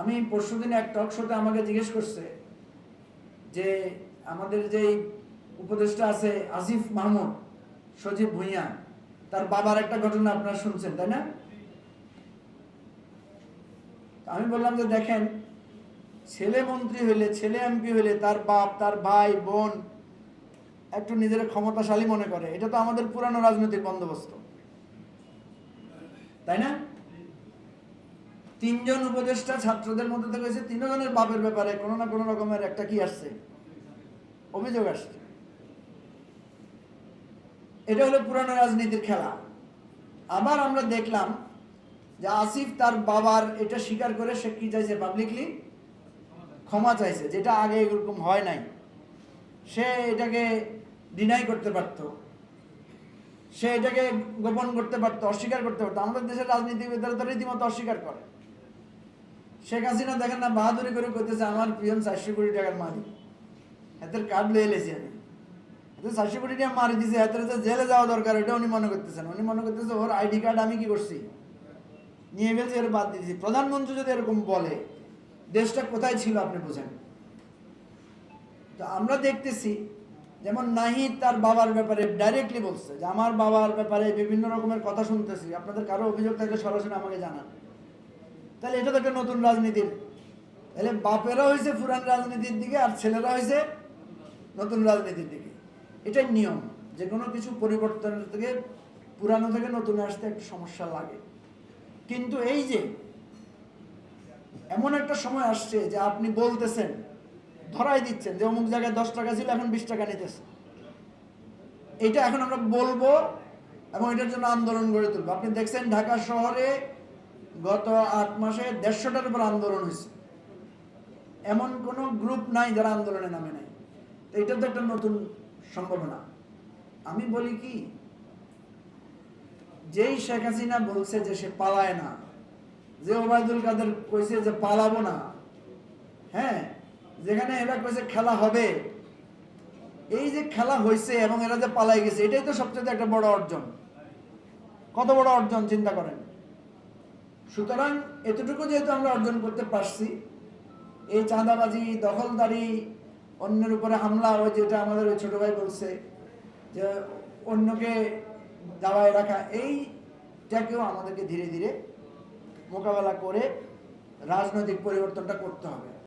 আমি পরশু পরশুদিন এক টক শোতে আমাকে জিজ্ঞেস করছে যে আমাদের যেই উপদেষ্টা আছে আসিফ মাহমুদ, সজীব ভুঁইয়া, তার বাবার একটা ঘটনা আপনারা শুনছেন, তাই না? আমি বললাম যে দেখেন, ছেলে মন্ত্রী হইলে, ছেলে এমপি হইলে, তার বাপ, তার ভাই, বোন একটু নিজের ক্ষমতাশালী মনে করে, এটা তো আমাদের পুরানো রাজনৈতিক বন্দোবস্ত। তাই না? তিনজন উপদেষ্টা ছাত্রদের মধ্যে থেকে হয়েছে তিনজনের বাপের ব্যাপারে কোনো না কোনো রকমের একটা কি আসছে? অভিযোগ আসছে। এটা হলো পুরানো রাজনীতির খেলা। আবার আমরা দেখলাম যে আসিফ তার বাবার এটা স্বীকার করে সে কি চাইছে পাবলিকলি ক্ষমা চাইছে, যেটা আগে এরকম হয় নাই। সে এটাকে ডিনাই করতে পারতো। সে এটাকে গোপন করতে পারতো, অস্বীকার করতে পারতো। আমাদের দেশের রাজনীতিবিদরা তো রীতিমতো অস্বীকার করে। শেখ হাসিনা দেখেন না, বাহাদুরি করে করতেছে আমার পিয়ন চারশো কোটি টাকার মালিক। এদের কার্ড লয়ে আমি। এতে চারশো কোটি টাকা মারি দিছে এত যে জেলে যাওয়া দরকার, এটা উনি মনে করতেছেন। উনি মনে করতেছে, ওর আইডি কার্ড আমি কি করছি? নিয়ে ফেলছি, এর বাদ দিয়েছি। প্রধানমন্ত্রী যদি এরকম বলে, দেশটা কোথায় ছিল আপনি বোঝেন? তো আমরা দেখতেছি, যেমন নাহিদ তার বাবার ব্যাপারে ডাইরেক্টলি বলছে যে, আমার বাবার ব্যাপারে বিভিন্ন রকমের কথা শুনতেছি। আপনাদের কারও অভিযোগ থাকলে সরাসরি আমাকে জানান। তাহলে এটা তো একটা নতুন রাজনীতির। তাহলে বাপেরা হয়েছে পুরান রাজনীতির দিকে আর ছেলেরা হয়েছে নতুন রাজনীতির দিকে। এটাই নিয়ম। যে কোনো কিছু পরিবর্তনের থেকে, পুরানো থেকে নতুন আসতে একটু সমস্যা লাগে। কিন্তু এই যে, এমন একটা সময় আসছে যে আপনি বলতেছেন, ধরাই দিচ্ছেন যে অমুক জায়গায় দশ টাকা ছিল, এখন বিশ টাকা নিতেছে। এটা এখন আমরা বলব এবং এটার জন্য আন্দোলন গড়ে তুলবো। আপনি দেখছেন ঢাকা শহরে গত আট মাসে দেড়শোটার উপর আন্দোলন হয়েছে। এমন কোনো গ্রুপ নাই যারা আন্দোলনে নামে নাই। তো এটা তো একটা নতুন সম্ভাবনা। আমি বলি কি, যেই শেখ হাসিনা বলছে যে সে পালায় না, যে ওবায়দুল কাদের কইছে যে পালাবো না হ্যাঁ যেখানে এরা কইছে খেলা হবে, এই যে খেলা হয়েছে এবং এরা যে পালাই গেছে, এটাই তো সবচেয়ে একটা বড় অর্জন। কত বড় অর্জন, চিন্তা করেন। সুতরাং এতটুকু যেহেতু আমরা অর্জন করতে পারছি, এই চাঁদাবাজি, দখলদারি, অন্যের উপরে হামলা, ওই যেটা আমাদের ওই ছোট ভাই বলছে, যে অন্যকে দাবায় রাখা, এইটাকেও আমাদেরকে ধীরে ধীরে মোকাবেলা করে রাজনৈতিক পরিবর্তনটা করতে হবে।